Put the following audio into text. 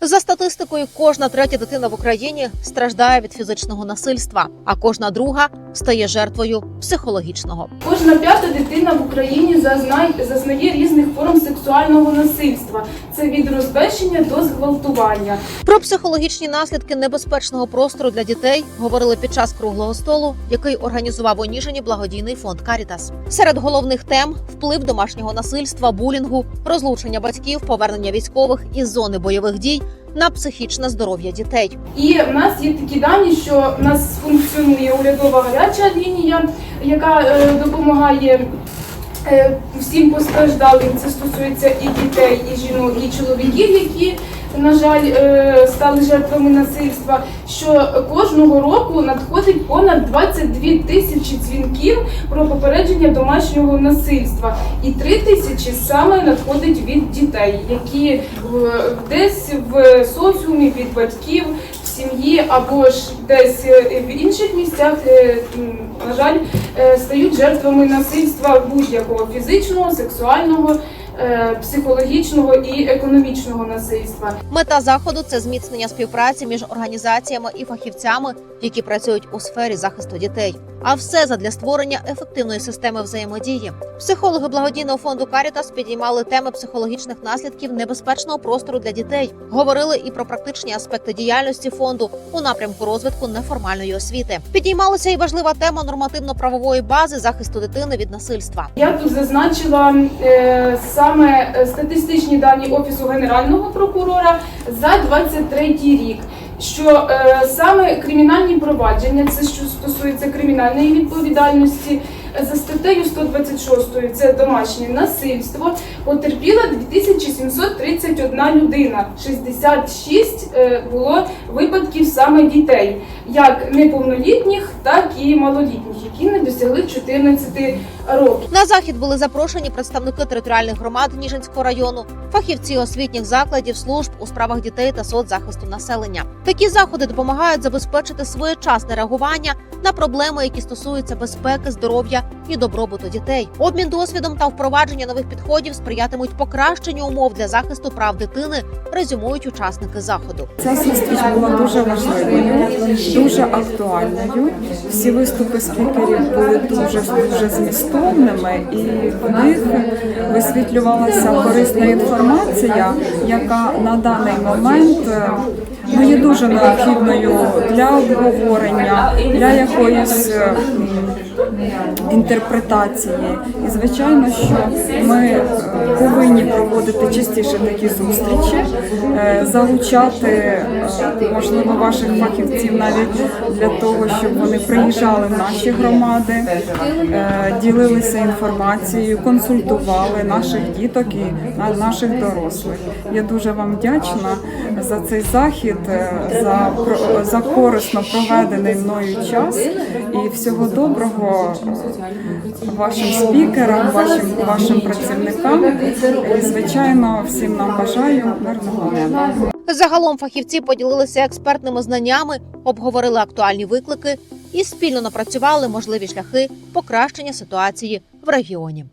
За статистикою, кожна третя дитина в Україні страждає від фізичного насильства, а кожна друга стає жертвою психологічного. Кожна п'ята дитина в Україні зазнає, зазнає різних форм сексуального насильства. Це від розбещення до зґвалтування. Про психологічні наслідки небезпечного простору для дітей говорили під час круглого столу, який організував у Ніжині благодійний фонд Карітас. Серед головних тем вплив домашнього насильства, булінгу, розлучення батьків, повернення військових із зони бойових дій на психічне здоров'я дітей. І в нас є такі дані, що в нас функціонує урядова гаряча лінія, яка е, допомагає. е, Всім постраждалим це стосується і дітей, і жінок, і чоловіків, які, на жаль, е, стали жертвами насильства. Що кожного року надходить понад 22 тисячі дзвінків про попередження домашнього насильства, і 3 тисячі саме надходить від дітей, які десь в соціумі від батьків, сім'ї або ж десь е, в інших місцях, е, на жаль, стають жертвами насильства будь-якого фізичного, сексуального, психологічного і економічного насильства. Мета заходу це зміцнення співпраці між організаціями і фахівцями, які працюють у сфері захисту дітей. А все задля створення ефективної системи взаємодії. Психологи благодійного фонду Карітас підіймали теми психологічних наслідків небезпечного простору для дітей. Говорили і про практичні аспекти діяльності фонду у напрямку розвитку неформальної освіти. Підіймалася і важлива тема нормативно-правової бази захисту дитини від насильства. Я тут зазначила е, саме е, статистичні дані Офісу Генерального прокурора за 23 рік. Що е, саме кримінальні провадження, це що стосується кримінальної відповідальності, за статтею 126 це домашнє насильство, потерпіла 2731 людина. 66 е, було випадків саме дітей, як неповнолітніх, так і малолітніх, які не досягли 14 років. На захід були запрошені представники територіальних громад Ніжинського району, фахівці освітніх закладів, служб у справах дітей та соцзахисту населення. Такі заходи допомагають забезпечити своєчасне реагування на проблеми, які стосуються безпеки, здоров'я і добробуту дітей. Обмін досвідом та впровадження нових підходів сприятимуть покращенню умов для захисту прав дитини, резюмують учасники заходу. Ця зустріч була дуже важливою, дуже актуальною. Всі виступи спікерів були дуже дуже змістовними, і в них висвітлювалася корисна інформація, яка на даний момент е, ну, є дуже необхідною для обговорення, для якоїсь. Інтерпретації. І звичайно, що ми е, повинні проводити частіше такі зустрічі, е, залучати е, можливо ваших фахівців навіть для того, щоб вони приїжджали в наші громади, ділилися інформацією, консультували наших діток і наших дорослих. Я дуже вам вдячна за цей захід, за за корисно проведений мною час і всього доброго вашим спікерам, вашим вашим працівникам. І звичайно, всім нам бажаю мирного неба. Загалом фахівці поділилися експертними знаннями, обговорили актуальні виклики і спільно напрацювали можливі шляхи покращення ситуації в регіоні.